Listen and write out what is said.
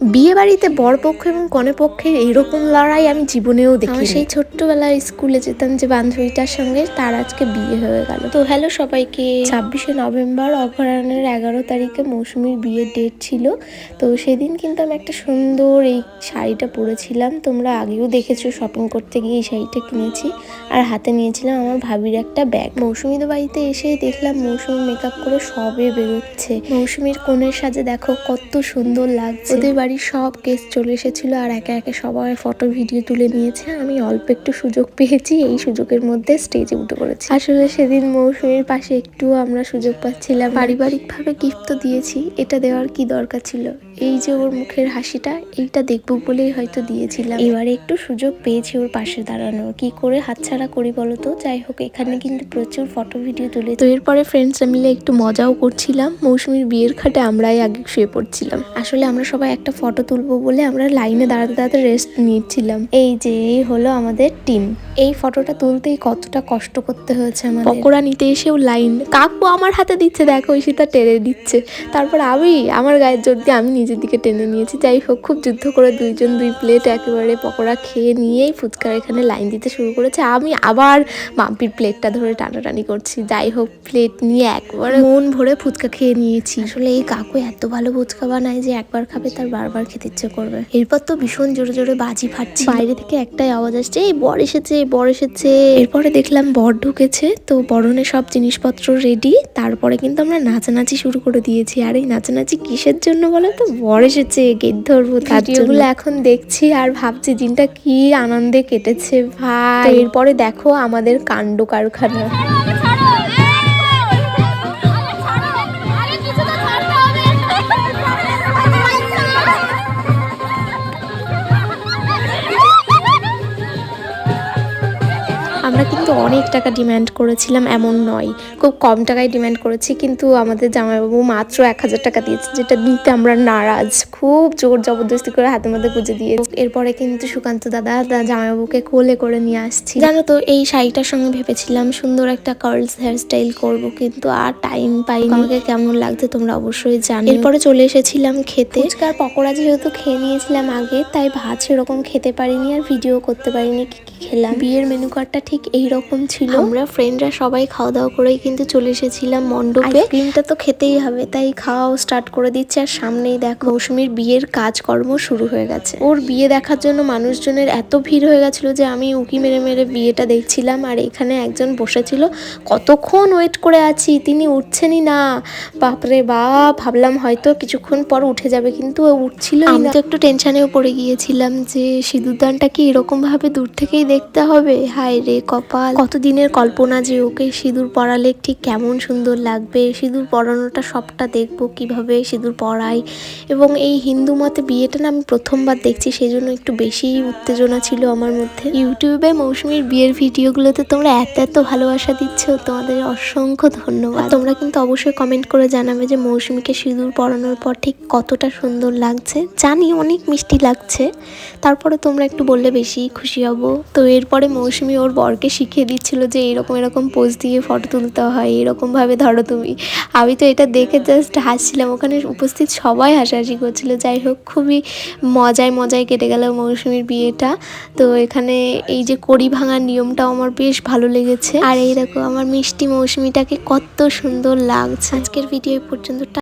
বিয়ে বাড়িতে বরপক্ষ এবং কনে পক্ষের এইরকম লড়াই আমি জীবনেও দেখি সেই ছোট্টবেলায় স্কুলে যেতাম যে বান্ধবীটার সঙ্গে তার আজকে বিয়ে হয়ে গেল। তো হ্যালো সবাইকে। ছাব্বিশে নভেম্বর অপরাহ্নের এগারো তারিখে মৌসুমীর বিয়ের ডেট ছিল। তো সেদিন কিন্তু আমি একটা সুন্দর এই শাড়িটা পরেছিলাম। তোমরা আগেও দেখেছ শপিং করতে গিয়ে এই শাড়িটা কিনেছি। আর হাতে নিয়েছিলাম আমার ভাবির একটা ব্যাগ মৌসুমীদের বাড়িতে এসেই দেখলাম মৌসুমি মেকআপ করে সবে বেরোচ্ছে। মৌসুমীর কোণের সাজে দেখো কত সুন্দর লাগছে। ওদের বাড়ির সব কেস চলে এসেছিল আর একে একে সবাই ফটো ভিডিও তুলে নিয়েছে। আমি অল্প একটু সুযোগ পেয়েছি, এই সুযোগের মধ্যে স্টেজে উঠে পড়েছি। আসলে সেদিন মৌসুমীর পাশে একটু আমরা সুযোগ পাচ্ছিলাম। পারিবারিকভাবে গিফট তো দিয়েছি, এটা দেওয়ার কি দরকার ছিল? এই যে ওর মুখের হাসিটা, এইটা দেখব বলেই হয়তো দিয়েছিলাম। এবারে একটু সুযোগ পেয়েছি ওর পাশে দাঁড়ানো কি করে হাতছাড়া করি বলতো যাই হোক, এখানে কিন্তু প্রচুর ফটো ভিডিও তুলে তো এরপরে ফ্রেন্ডসরা মিলে একটু মজাও করছিলাম। মৌসুমীর বিয়ের খাটে আমরাই আগে শুয়ে পড়ছিলাম। আসলে আমরা সবাই একটা ফটো তুলবো বলে আমরা লাইনে দাঁড়াতে দাঁড়াতে রেস্ট নিচ্ছিলাম। এই যে, এই হলো আমাদের টিম এই ফটোটা তুলতেই কতটা কষ্ট করতে হয়েছে আমার পকোড়া নিতে এসেও লাইন। কাকু আমার হাতে দিচ্ছে দেখো ঈশিতা টেনে দিচ্ছে। তারপর আমি আমার গায়ের জোর দিয়ে আমি নিজের দিকে টেনে নিয়েছি। যাই হোক খুব যুদ্ধ করে দুইজন দুই প্লেট একেবারে পকোড়া খেয়ে নিয়েই ফুচকার এখানে লাইন দিতে শুরু করেছে। আমি আবার মাম্পির প্লেটটা ধরে টানাটানি করছি। যাই হোক প্লেট নিয়ে একবারে মন ভরে ফুচকা খেয়ে নিয়েছি। আসলে এই কাকু এত ভালো ফুচকা বানায় যে একবার খাবে তার বারবার খেতে ইচ্ছে করবে। এরপর তো ভীষণ জোরে জোরে বাজি ফাটছে। বাইরে থেকে একটাই আওয়াজ আসছে এই বর এসেছে বর এসেছে। এরপরে দেখলাম বর ঢুকেছে তো বরণে সব জিনিসপত্র রেডি তারপরে কিন্তু আমরা নাচানাচি শুরু করে দিয়েছি। আর এই নাচানাচি কিসের জন্য বলো তো? বর এসেছে গেট ধরবো তার জন্য। এখন দেখছি আর ভাবছি দিনটা কি আনন্দে কেটেছে ভাই। এরপরে দেখো আমাদের কাণ্ড কারখানা। আমরা কিন্তু অনেক টাকা ডিমান্ড করেছিলাম, এমন নয়। খুব কম টাকায় ডিম্যান্ড করেছি, কিন্তু আমাদের জামাইবাবু মাত্র এক হাজার টাকা দিয়েছে, যেটা দিতে আমরা নারাজ। খুব জোর জবরদস্তি করে হাতে মধ্যে গুজে দিয়ে এরপরে কিন্তু সুকান্ত দাদা জামাইবাবুকে কোলে করে নিয়ে আসছি। জানো তো, এই শাড়িটার সঙ্গে ভেবেছিলাম সুন্দর একটা কার্লস হেয়ারস্টাইল করব, কিন্তু আর টাইম পাইনি। আমাকে কেমন লাগছে তোমরা অবশ্যই জানো। এরপরে চলে এসেছিলাম খেতে। ফুচকার পকোড়া যেহেতু খেয়ে নিয়েছিলাম আগে, তাই ভাত সেরকম খেতে পারিনি আর ভিডিও করতে পারিনি, কি কি খেলাম। বিয়ের মেনু কার্ডটা ঠিক এই রকম ছিল। আমরা ফ্রেন্ডরা সবাই খাওয়া দাওয়া করেই কিন্তু চলে এসেছিলাম মণ্ডপে। ক্রিমটা তো খেতেই হবে তাই খাওয়াও স্টার্ট করে দিচ্ছে। আর সামনেই দেখো মৌসুমীর বিয়ের কাজকর্ম শুরু হয়ে গেছে। ওর বিয়ে দেখার জন্য মানুষজনের এত ভিড় হয়ে গেছিল যে আমি উকি মেরে মেরে বিয়েটা দেখছিলাম। আর এখানে একজন বসেছিল কতক্ষণ ওয়েট করে আছি? তিনি উঠছেনই না। বাপরে বাপ ভাবলাম হয়তো কিছুক্ষণ পর উঠে যাবে কিন্তু ও উঠছিল আমি তো একটু টেনশনেও পড়ে গিয়েছিলাম যে সিঁদুরদানটা কি এরকম ভাবে দূর থেকেই দেখতে হবে? হায় রে কপাল। কতদিনের কল্পনা যে ওকে সিঁদুর পরালে ঠিক কেমন সুন্দর লাগবে? সিঁদুর পরানোটা সবটা দেখব কীভাবে সিঁদুর পরাই। এবং এই হিন্দু মতে বিয়েটা না আমি প্রথমবার দেখছি সেই জন্য একটু বেশি উত্তেজনা ছিল আমার মধ্যে। ইউটিউবে মৌসুমীর বিয়ের ভিডিওগুলোতে তোমরা এত এত ভালোবাসা দিচ্ছ, তোমাদের অসংখ্য ধন্যবাদ। তোমরা কিন্তু অবশ্যই কমেন্ট করে জানাবে যে মৌসুমীকে সিঁদুর পরানোর পর ঠিক কতটা সুন্দর লাগছে। জানি অনেক মিষ্টি লাগছে, তারপরে তোমরা একটু বললে বেশি খুশি হব। তো এরপরে মৌসুমী ওর বরকে শিখিয়ে দিচ্ছিল যে এরকম এরকম পোজ দিয়ে ফটো তুলতে হয় এরকমভাবে ধরো তুমি। আমি তো এটা দেখে জাস্ট হাসছিলাম। ওখানে উপস্থিত সবাই হাসাহাসি করছিল। যাই হোক, খুবই মজায় মজায় কেটে গেল মৌসুমীর বিয়েটা। তো এখানে এই যে কড়ি ভাঙার নিয়মটাও আমার বেশ ভালো লেগেছে। আর এই দেখো, আমার মিষ্টি মৌসুমিটাকে কত সুন্দর লাগছে। আজকের ভিডিও পর্যন্ত